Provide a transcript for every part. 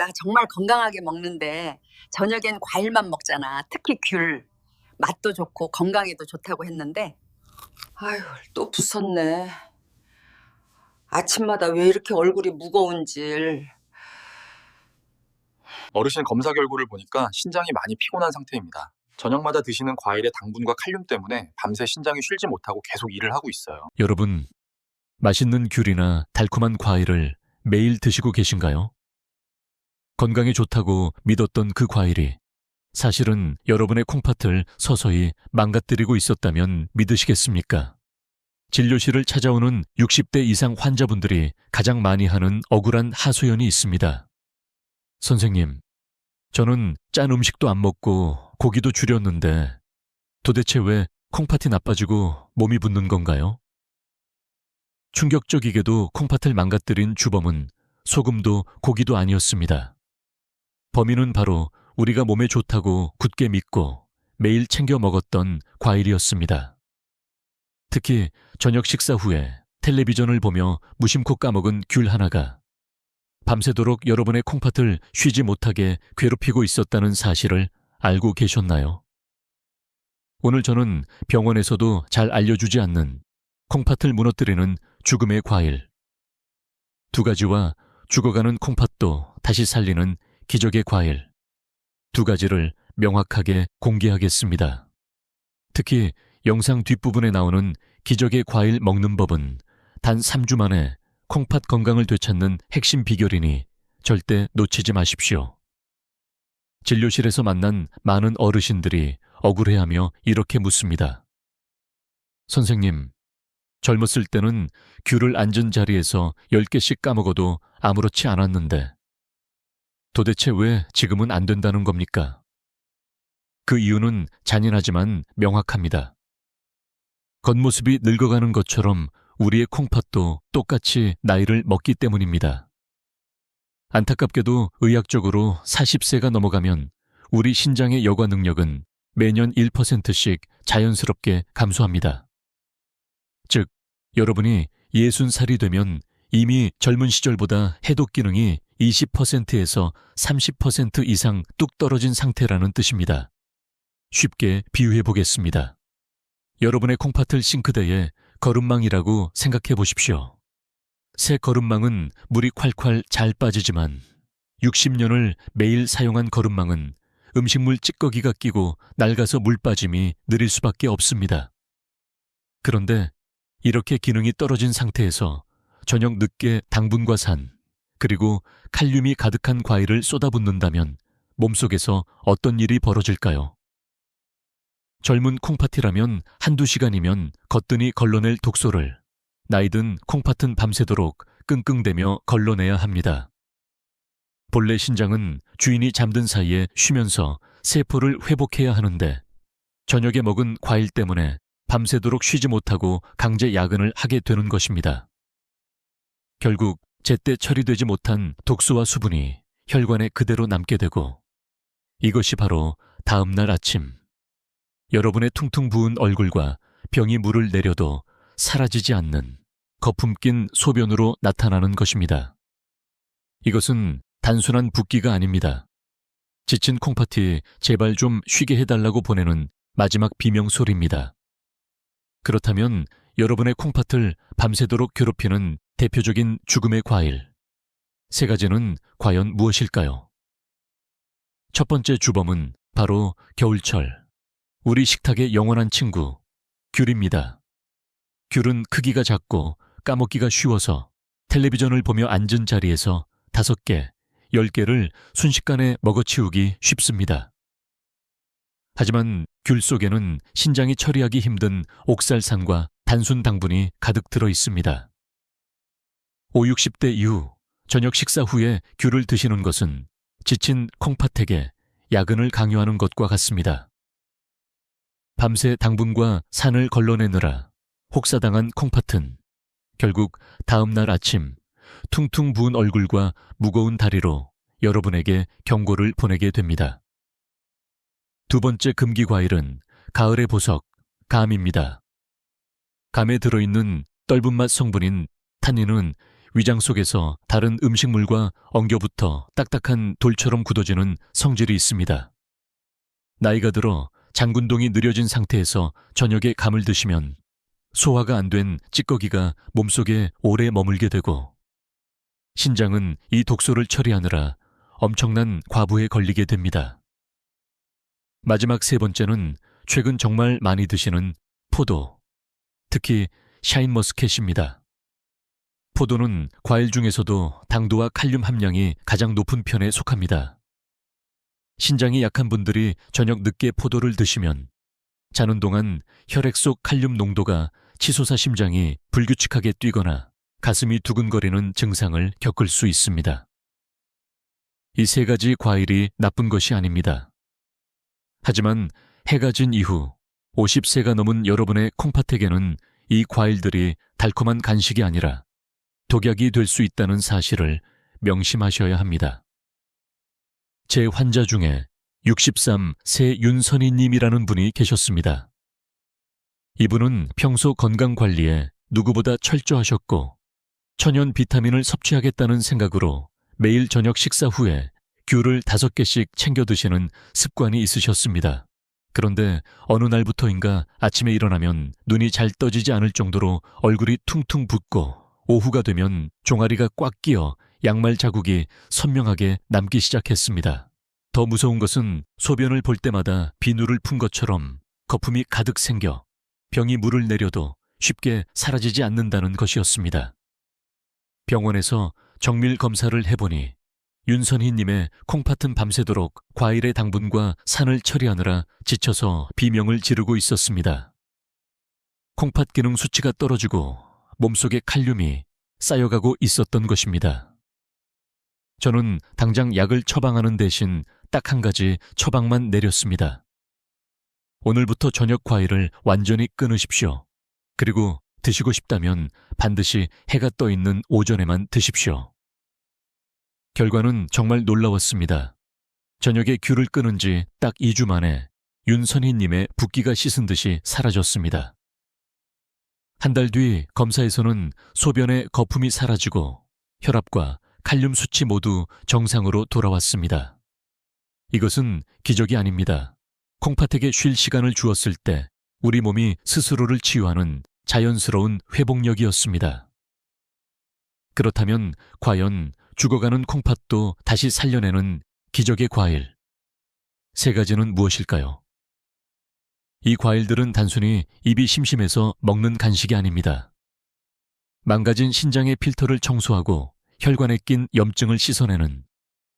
나 정말 건강하게 먹는데 저녁엔 과일만 먹잖아. 특히 귤. 맛도 좋고 건강에도 좋다고 했는데 아휴 또 부쉈네. 아침마다 왜 이렇게 얼굴이 무거운지. 어르신 검사 결과를 보니까 신장이 많이 피곤한 상태입니다. 저녁마다 드시는 과일의 당분과 칼륨 때문에 밤새 신장이 쉬지 못하고 계속 일을 하고 있어요. 여러분, 맛있는 귤이나 달콤한 과일을 매일 드시고 계신가요? 건강에 좋다고 믿었던 그 과일이 사실은 여러분의 콩팥을 서서히 망가뜨리고 있었다면 믿으시겠습니까? 진료실을 찾아오는 60대 이상 환자분들이 가장 많이 하는 억울한 하소연이 있습니다. 선생님, 저는 짠 음식도 안 먹고 고기도 줄였는데 도대체 왜 콩팥이 나빠지고 몸이 붓는 건가요? 충격적이게도 콩팥을 망가뜨린 주범은 소금도 고기도 아니었습니다. 범인은 바로 우리가 몸에 좋다고 굳게 믿고 매일 챙겨 먹었던 과일이었습니다. 특히 저녁 식사 후에 텔레비전을 보며 무심코 까먹은 귤 하나가 밤새도록 여러분의 콩팥을 쉬지 못하게 괴롭히고 있었다는 사실을 알고 계셨나요? 오늘 저는 병원에서도 잘 알려주지 않는 콩팥을 무너뜨리는 죽음의 과일. 두 가지와 죽어가는 콩팥도 다시 살리는 기적의 과일. 두 가지를 명확하게 공개하겠습니다. 특히 영상 뒷부분에 나오는 기적의 과일 먹는 법은 단 3주 만에 콩팥 건강을 되찾는 핵심 비결이니 절대 놓치지 마십시오. 진료실에서 만난 많은 어르신들이 억울해하며 이렇게 묻습니다. 선생님, 젊었을 때는 귤을 앉은 자리에서 10개씩 까먹어도 아무렇지 않았는데 도대체 왜 지금은 안 된다는 겁니까? 그 이유는 잔인하지만 명확합니다. 겉모습이 늙어가는 것처럼 우리의 콩팥도 똑같이 나이를 먹기 때문입니다. 안타깝게도 의학적으로 40세가 넘어가면 우리 신장의 여과 능력은 매년 1%씩 자연스럽게 감소합니다. 즉, 여러분이 60살이 되면 이미 젊은 시절보다 해독 기능이 20%에서 30% 이상 뚝 떨어진 상태라는 뜻입니다. 쉽게 비유해 보겠습니다. 여러분의 콩팥을 싱크대에 거름망이라고 생각해 보십시오. 새 거름망은 물이 콸콸 잘 빠지지만 60년을 매일 사용한 거름망은 음식물 찌꺼기가 끼고 낡아서 물 빠짐이 느릴 수밖에 없습니다. 그런데 이렇게 기능이 떨어진 상태에서 저녁 늦게 당분과 산, 그리고 칼륨이 가득한 과일을 쏟아붓는다면 몸속에서 어떤 일이 벌어질까요? 젊은 콩팥이라면 한두 시간이면 거뜬히 걸러낼 독소를 나이든 콩팥은 밤새도록 끙끙대며 걸러내야 합니다. 본래 신장은 주인이 잠든 사이에 쉬면서 세포를 회복해야 하는데 저녁에 먹은 과일 때문에 밤새도록 쉬지 못하고 강제 야근을 하게 되는 것입니다. 결국 제때 처리되지 못한 독소와 수분이 혈관에 그대로 남게 되고 이것이 바로 다음날 아침 여러분의 퉁퉁 부은 얼굴과 병이 물을 내려도 사라지지 않는 거품 낀 소변으로 나타나는 것입니다. 이것은 단순한 붓기가 아닙니다. 지친 콩팥이 제발 좀 쉬게 해달라고 보내는 마지막 비명 소리입니다. 그렇다면 여러분의 콩팥을 밤새도록 괴롭히는 대표적인 죽음의 과일. 세 가지는 과연 무엇일까요? 첫 번째 주범은 바로 겨울철. 우리 식탁의 영원한 친구, 귤입니다. 귤은 크기가 작고 까먹기가 쉬워서 텔레비전을 보며 앉은 자리에서 다섯 개, 열 개를 순식간에 먹어치우기 쉽습니다. 하지만 귤 속에는 신장이 처리하기 힘든 옥살산과 단순 당분이 가득 들어 있습니다. 5, 60대 이후 저녁 식사 후에 귤을 드시는 것은 지친 콩팥에게 야근을 강요하는 것과 같습니다. 밤새 당분과 산을 걸러내느라 혹사당한 콩팥은 결국 다음날 아침 퉁퉁 부은 얼굴과 무거운 다리로 여러분에게 경고를 보내게 됩니다. 두 번째 금기 과일은 가을의 보석, 감입니다. 감에 들어있는 떫은 맛 성분인 타닌은 위장 속에서 다른 음식물과 엉겨붙어 딱딱한 돌처럼 굳어지는 성질이 있습니다. 나이가 들어 장군동이 느려진 상태에서 저녁에 감을 드시면 소화가 안 된 찌꺼기가 몸속에 오래 머물게 되고 신장은 이 독소를 처리하느라 엄청난 과부에 걸리게 됩니다. 마지막 세 번째는 최근 정말 많이 드시는 포도, 특히 샤인머스켓입니다. 포도는 과일 중에서도 당도와 칼륨 함량이 가장 높은 편에 속합니다. 신장이 약한 분들이 저녁 늦게 포도를 드시면 자는 동안 혈액 속 칼륨 농도가 치솟아 심장이 불규칙하게 뛰거나 가슴이 두근거리는 증상을 겪을 수 있습니다. 이 세 가지 과일이 나쁜 것이 아닙니다. 하지만 해가 진 이후 50세가 넘은 여러분의 콩팥에게는 이 과일들이 달콤한 간식이 아니라 독약이 될 수 있다는 사실을 명심하셔야 합니다. 제 환자 중에 63 세윤선희님이라는 분이 계셨습니다. 이분은 평소 건강 관리에 누구보다 철저하셨고 천연 비타민을 섭취하겠다는 생각으로 매일 저녁 식사 후에 귤을 다섯 개씩 챙겨 드시는 습관이 있으셨습니다. 그런데 어느 날부터인가 아침에 일어나면 눈이 잘 떠지지 않을 정도로 얼굴이 퉁퉁 붓고 오후가 되면 종아리가 꽉 끼어 양말 자국이 선명하게 남기 시작했습니다. 더 무서운 것은 소변을 볼 때마다 비누를 푼 것처럼 거품이 가득 생겨 병이 물을 내려도 쉽게 사라지지 않는다는 것이었습니다. 병원에서 정밀 검사를 해보니 윤선희님의 콩팥은 밤새도록 과일의 당분과 산을 처리하느라 지쳐서 비명을 지르고 있었습니다. 콩팥 기능 수치가 떨어지고 몸속에 칼륨이 쌓여가고 있었던 것입니다. 저는 당장 약을 처방하는 대신 딱 한 가지 처방만 내렸습니다. 오늘부터 저녁 과일을 완전히 끊으십시오. 그리고 드시고 싶다면 반드시 해가 떠 있는 오전에만 드십시오. 결과는 정말 놀라웠습니다. 저녁에 귤을 끊은 지 딱 2주 만에 윤선희님의 붓기가 씻은 듯이 사라졌습니다. 한 달 뒤 검사에서는 소변의 거품이 사라지고 혈압과 칼륨 수치 모두 정상으로 돌아왔습니다. 이것은 기적이 아닙니다. 콩팥에게 쉴 시간을 주었을 때 우리 몸이 스스로를 치유하는 자연스러운 회복력이었습니다. 그렇다면 과연 죽어가는 콩팥도 다시 살려내는 기적의 과일. 세 가지는 무엇일까요? 이 과일들은 단순히 입이 심심해서 먹는 간식이 아닙니다. 망가진 신장의 필터를 청소하고 혈관에 낀 염증을 씻어내는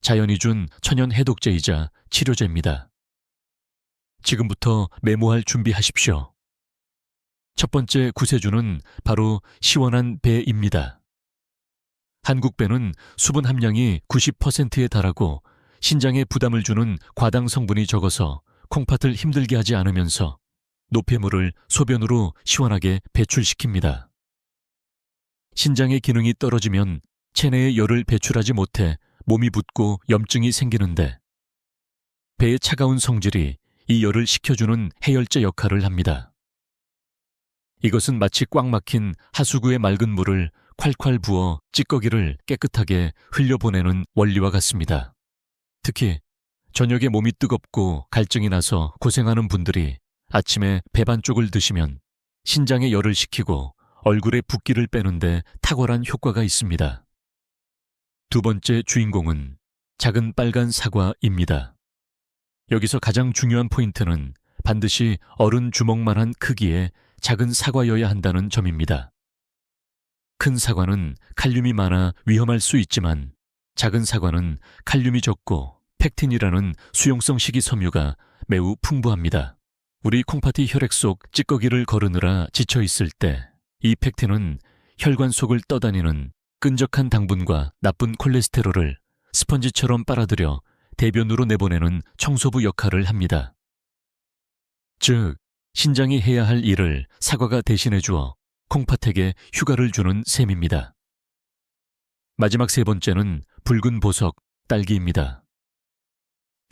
자연이 준 천연 해독제이자 치료제입니다. 지금부터 메모할 준비하십시오. 첫 번째 구세주는 바로 시원한 배입니다. 한국 배는 수분 함량이 90%에 달하고 신장에 부담을 주는 과당 성분이 적어서 콩팥을 힘들게 하지 않으면서 노폐물을 소변으로 시원하게 배출시킵니다. 신장의 기능이 떨어지면 체내에 열을 배출하지 못해 몸이 붓고 염증이 생기는데 배의 차가운 성질이 이 열을 식혀주는 해열제 역할을 합니다. 이것은 마치 꽉 막힌 하수구의 맑은 물을 콸콸 부어 찌꺼기를 깨끗하게 흘려보내는 원리와 같습니다. 특히 저녁에 몸이 뜨겁고 갈증이 나서 고생하는 분들이 아침에 배 반 쪽을 드시면 신장에 열을 식히고 얼굴에 붓기를 빼는데 탁월한 효과가 있습니다. 두 번째 주인공은 작은 빨간 사과입니다. 여기서 가장 중요한 포인트는 반드시 어른 주먹만한 크기의 작은 사과여야 한다는 점입니다. 큰 사과는 칼륨이 많아 위험할 수 있지만 작은 사과는 칼륨이 적고 팩틴이라는 수용성 식이섬유가 매우 풍부합니다. 우리 콩팥이 혈액 속 찌꺼기를 거르느라 지쳐 있을 때이 팩틴은 혈관 속을 떠다니는 끈적한 당분과 나쁜 콜레스테롤을 스펀지처럼 빨아들여 대변으로 내보내는 청소부 역할을 합니다. 즉, 신장이 해야 할 일을 사과가 대신해 주어 콩팥에게 휴가를 주는 셈입니다. 마지막 세 번째는 붉은 보석, 딸기입니다.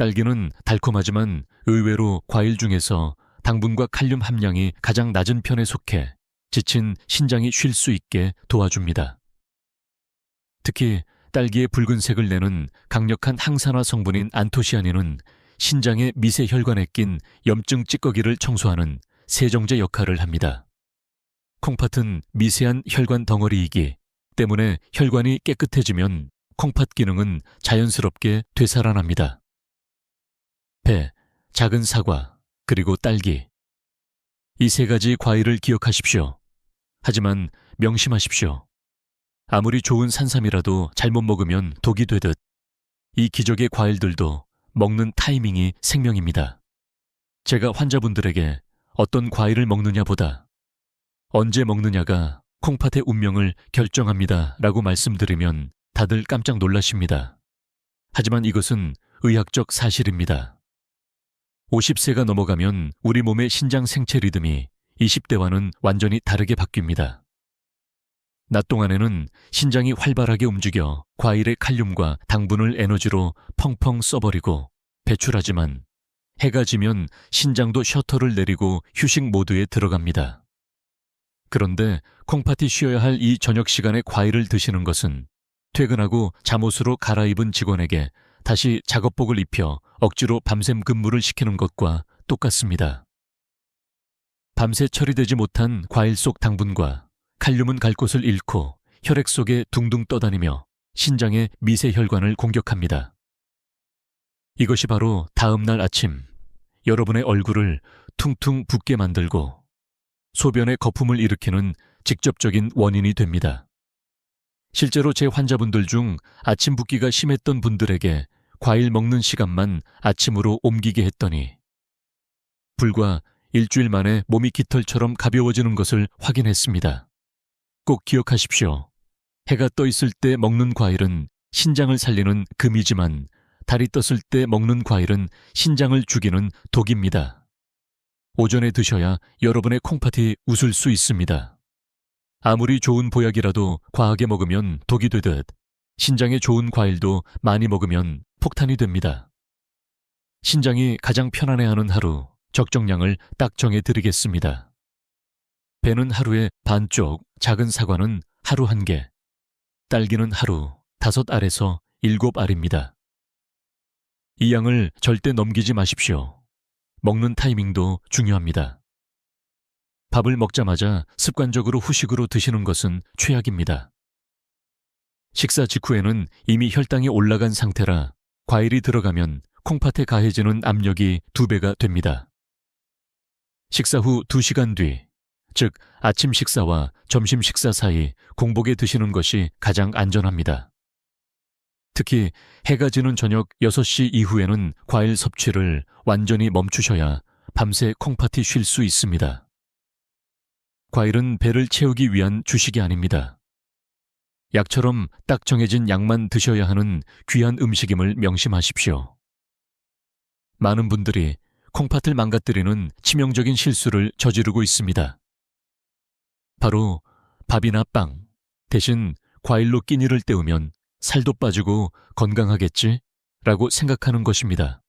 딸기는 달콤하지만 의외로 과일 중에서 당분과 칼륨 함량이 가장 낮은 편에 속해 지친 신장이 쉴 수 있게 도와줍니다. 특히 딸기의 붉은색을 내는 강력한 항산화 성분인 안토시아닌은 신장의 미세 혈관에 낀 염증 찌꺼기를 청소하는 세정제 역할을 합니다. 콩팥은 미세한 혈관 덩어리이기 때문에 혈관이 깨끗해지면 콩팥 기능은 자연스럽게 되살아납니다. 배, 작은 사과, 그리고 딸기. 이 세 가지 과일을 기억하십시오. 하지만 명심하십시오. 아무리 좋은 산삼이라도 잘못 먹으면 독이 되듯 이 기적의 과일들도 먹는 타이밍이 생명입니다. 제가 환자분들에게 어떤 과일을 먹느냐보다 언제 먹느냐가 콩팥의 운명을 결정합니다 라고 말씀드리면 다들 깜짝 놀라십니다. 하지만 이것은 의학적 사실입니다. 50세가 넘어가면 우리 몸의 신장 생체 리듬이 20대와는 완전히 다르게 바뀝니다. 낮 동안에는 신장이 활발하게 움직여 과일의 칼륨과 당분을 에너지로 펑펑 써버리고 배출하지만 해가 지면 신장도 셔터를 내리고 휴식 모드에 들어갑니다. 그런데 콩팥이 쉬어야 할 이 저녁 시간에 과일을 드시는 것은 퇴근하고 잠옷으로 갈아입은 직원에게 다시 작업복을 입혀 억지로 밤샘 근무를 시키는 것과 똑같습니다. 밤새 처리되지 못한 과일 속 당분과 칼륨은 갈 곳을 잃고 혈액 속에 둥둥 떠다니며 신장의 미세 혈관을 공격합니다. 이것이 바로 다음 날 아침 여러분의 얼굴을 퉁퉁 붓게 만들고 소변에 거품을 일으키는 직접적인 원인이 됩니다. 실제로 제 환자분들 중 아침 붓기가 심했던 분들에게 과일 먹는 시간만 아침으로 옮기게 했더니 불과 일주일 만에 몸이 깃털처럼 가벼워지는 것을 확인했습니다. 꼭 기억하십시오. 해가 떠 있을 때 먹는 과일은 신장을 살리는 금이지만 달이 떴을 때 먹는 과일은 신장을 죽이는 독입니다. 오전에 드셔야 여러분의 콩팥이 웃을 수 있습니다. 아무리 좋은 보약이라도 과하게 먹으면 독이 되듯 신장에 좋은 과일도 많이 먹으면 폭탄이 됩니다. 신장이 가장 편안해하는 하루 적정량을 딱 정해 드리겠습니다. 배는 하루에 반쪽, 작은 사과는 하루 한 개, 딸기는 하루 다섯 알에서 일곱 알입니다. 이 양을 절대 넘기지 마십시오. 먹는 타이밍도 중요합니다. 밥을 먹자마자 습관적으로 후식으로 드시는 것은 최악입니다. 식사 직후에는 이미 혈당이 올라간 상태라 과일이 들어가면 콩팥에 가해지는 압력이 두 배가 됩니다. 식사 후 2시간 뒤, 즉 아침 식사와 점심 식사 사이 공복에 드시는 것이 가장 안전합니다. 특히 해가 지는 저녁 6시 이후에는 과일 섭취를 완전히 멈추셔야 밤새 콩팥이 쉴 수 있습니다. 과일은 배를 채우기 위한 주식이 아닙니다. 약처럼 딱 정해진 양만 드셔야 하는 귀한 음식임을 명심하십시오. 많은 분들이 콩팥을 망가뜨리는 치명적인 실수를 저지르고 있습니다. 바로 밥이나 빵 대신 과일로 끼니를 때우면 살도 빠지고 건강하겠지? 라고 생각하는 것입니다.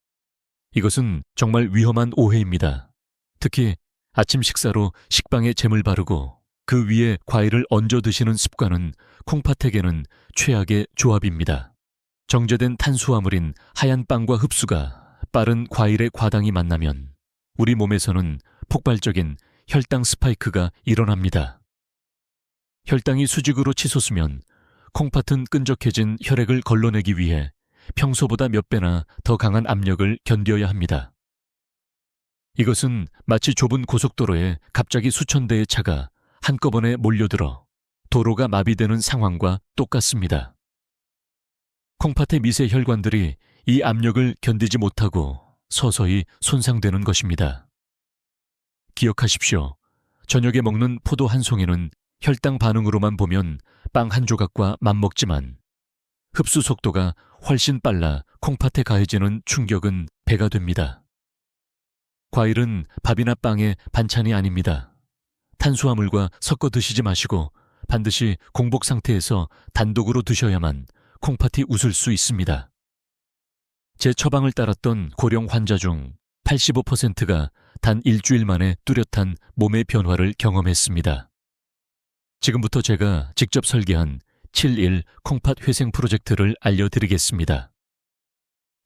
이것은 정말 위험한 오해입니다. 특히 아침 식사로 식빵에 잼을 바르고 그 위에 과일을 얹어 드시는 습관은 콩팥에게는 최악의 조합입니다. 정제된 탄수화물인 하얀 빵과 흡수가 빠른 과일의 과당이 만나면 우리 몸에서는 폭발적인 혈당 스파이크가 일어납니다. 혈당이 수직으로 치솟으면 콩팥은 끈적해진 혈액을 걸러내기 위해 평소보다 몇 배나 더 강한 압력을 견뎌야 합니다. 이것은 마치 좁은 고속도로에 갑자기 수천 대의 차가 한꺼번에 몰려들어 도로가 마비되는 상황과 똑같습니다. 콩팥의 미세 혈관들이 이 압력을 견디지 못하고 서서히 손상되는 것입니다. 기억하십시오. 저녁에 먹는 포도 한 송이는 혈당 반응으로만 보면 빵 한 조각과 맞먹지만 흡수 속도가 훨씬 빨라 콩팥에 가해지는 충격은 배가 됩니다. 과일은 밥이나 빵의 반찬이 아닙니다. 탄수화물과 섞어 드시지 마시고 반드시 공복 상태에서 단독으로 드셔야만 콩팥이 웃을 수 있습니다. 제 처방을 따랐던 고령 환자 중 85%가 단 일주일 만에 뚜렷한 몸의 변화를 경험했습니다. 지금부터 제가 직접 설계한 71 콩팥 회생 프로젝트를 알려드리겠습니다.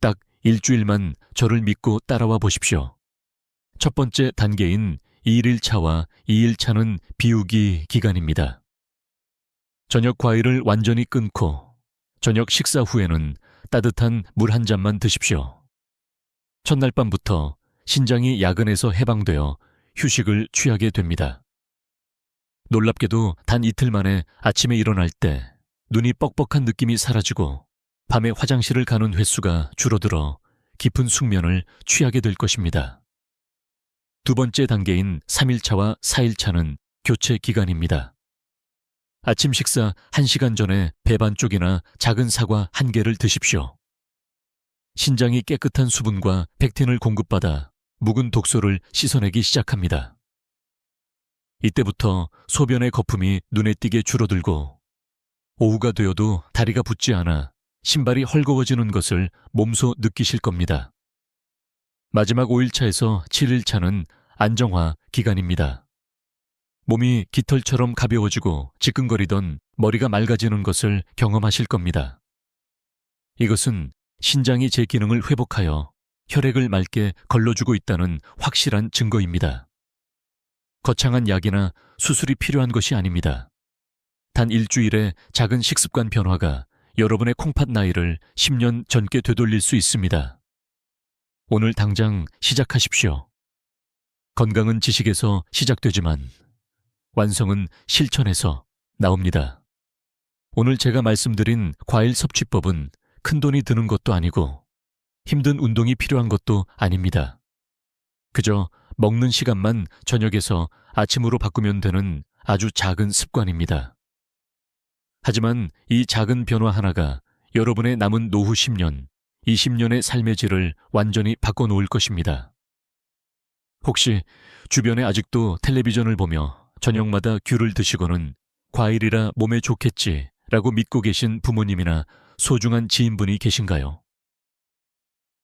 딱 일주일만 저를 믿고 따라와 보십시오. 첫 번째 단계인 1일차와 2일차는 비우기 기간입니다. 저녁 과일을 완전히 끊고 저녁 식사 후에는 따뜻한 물 한 잔만 드십시오. 첫날 밤부터 신장이 야근에서 해방되어 휴식을 취하게 됩니다. 놀랍게도 단 이틀 만에 아침에 일어날 때 눈이 뻑뻑한 느낌이 사라지고 밤에 화장실을 가는 횟수가 줄어들어 깊은 숙면을 취하게 될 것입니다. 두 번째 단계인 3일차와 4일차는 교체 기간입니다. 아침 식사 1시간 전에 배반 쪽이나 작은 사과 한 개를 드십시오. 신장이 깨끗한 수분과 팩틴을 공급받아 묵은 독소를 씻어내기 시작합니다. 이때부터 소변의 거품이 눈에 띄게 줄어들고 오후가 되어도 다리가 붓지 않아 신발이 헐거워지는 것을 몸소 느끼실 겁니다. 마지막 5일차에서 7일차는 안정화 기간입니다. 몸이 깃털처럼 가벼워지고 지끈거리던 머리가 맑아지는 것을 경험하실 겁니다. 이것은 신장이 제 기능을 회복하여 혈액을 맑게 걸러주고 있다는 확실한 증거입니다. 거창한 약이나 수술이 필요한 것이 아닙니다. 단 일주일의 작은 식습관 변화가 여러분의 콩팥 나이를 10년 전께 되돌릴 수 있습니다. 오늘 당장 시작하십시오. 건강은 지식에서 시작되지만 완성은 실천에서 나옵니다. 오늘 제가 말씀드린 과일 섭취법은 큰 돈이 드는 것도 아니고 힘든 운동이 필요한 것도 아닙니다. 그저 먹는 시간만 저녁에서 아침으로 바꾸면 되는 아주 작은 습관입니다. 하지만 이 작은 변화 하나가 여러분의 남은 노후 10년, 20년의 삶의 질을 완전히 바꿔놓을 것입니다. 혹시 주변에 아직도 텔레비전을 보며 저녁마다 귤을 드시고는 과일이라 몸에 좋겠지 라고 믿고 계신 부모님이나 소중한 지인분이 계신가요?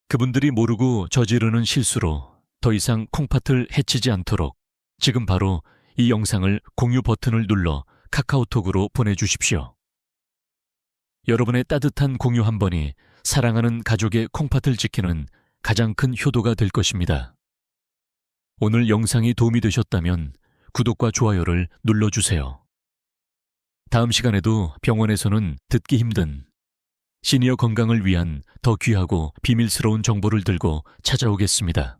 그분들이 모르고 저지르는 실수로 더 이상 콩팥을 해치지 않도록 지금 바로 이 영상을 공유 버튼을 눌러 카카오톡으로 보내주십시오. 여러분의 따뜻한 공유 한 번이 사랑하는 가족의 콩팥을 지키는 가장 큰 효도가 될 것입니다. 오늘 영상이 도움이 되셨다면 구독과 좋아요를 눌러주세요. 다음 시간에도 병원에서는 듣기 힘든 시니어 건강을 위한 더 귀하고 비밀스러운 정보를 들고 찾아오겠습니다.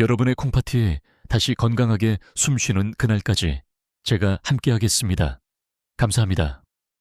여러분의 콩파티에 다시 건강하게 숨쉬는 그날까지 제가 함께하겠습니다. 감사합니다.